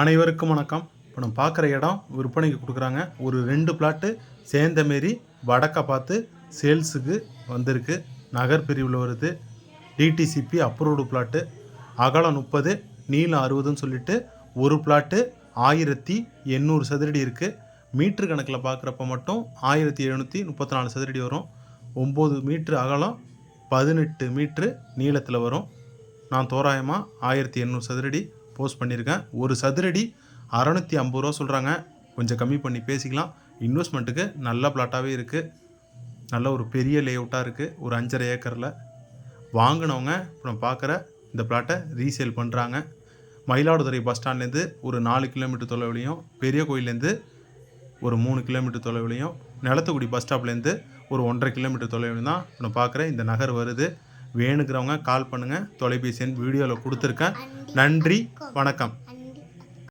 அனைவருக்கும் வணக்கம். இப்போ நம்ம பார்க்குற இடம் விற்பனைக்கு கொடுக்குறாங்க. ஒரு ரெண்டு பிளாட்டு சேர்ந்த மாரி வடக்க பார்த்து சேல்ஸுக்கு வந்திருக்கு. நகர் பிரிவில் வருது டிடிசிபி அப்ரூவ்டு பிளாட்டு அகலம் முப்பது நீளம் அறுபதுன்னு சொல்லிட்டு ஒரு பிளாட்டு ஆயிரத்தி எண்ணூறு சதுரடி இருக்குது மீட்ரு கணக்கில் பார்க்குறப்ப மட்டும் ஆயிரத்தி எழுநூற்றி முப்பத்தி நாலு சதுரடி வரும். ஒம்பது மீட்ரு அகலம் பதினெட்டு மீட்ரு நீளத்தில் வரும். நான் தோராயமாக ஆயிரத்தி எண்ணூறு சதுரடி போஸ்ட் பண்ணியிருக்கேன். ஒரு சதுரடி அறநூற்றி ஐம்பது ரூபா சொல்கிறாங்க கொஞ்சம் கம்மி பண்ணி பேசிக்கலாம். இன்வெஸ்ட்மெண்ட்டுக்கு நல்ல பிளாட்டாகவே இருக்குது நல்ல ஒரு பெரிய லேஅவுட்டாக இருக்குது ஒரு அஞ்சரை ஏக்கரில். வாங்கினவங்க இப்போ நம்ம பார்க்குற இந்த பிளாட்டை ரீசேல் பண்ணுறாங்க மயிலாடுதுறை பஸ் ஸ்டாண்ட்லேருந்து ஒரு நாலு கிலோமீட்டர் தொலைவிலையும் பெரிய கோயிலேருந்து ஒரு மூணு கிலோமீட்டர் தொலைவிலையும் நிலத்துக்குடி பஸ் ஸ்டாப்லேருந்து ஒரு ஒன்றரை கிலோமீட்டர் தொலைவில் தான் இப்போ நான் பார்க்குறேன் இந்த நகர் வருது. வேணுங்கிறவங்க கால் பண்ணுங்கள் தொலைபேசி எண் வீடியோவில் கொடுத்துருக்கேன். நன்றி வணக்கம்.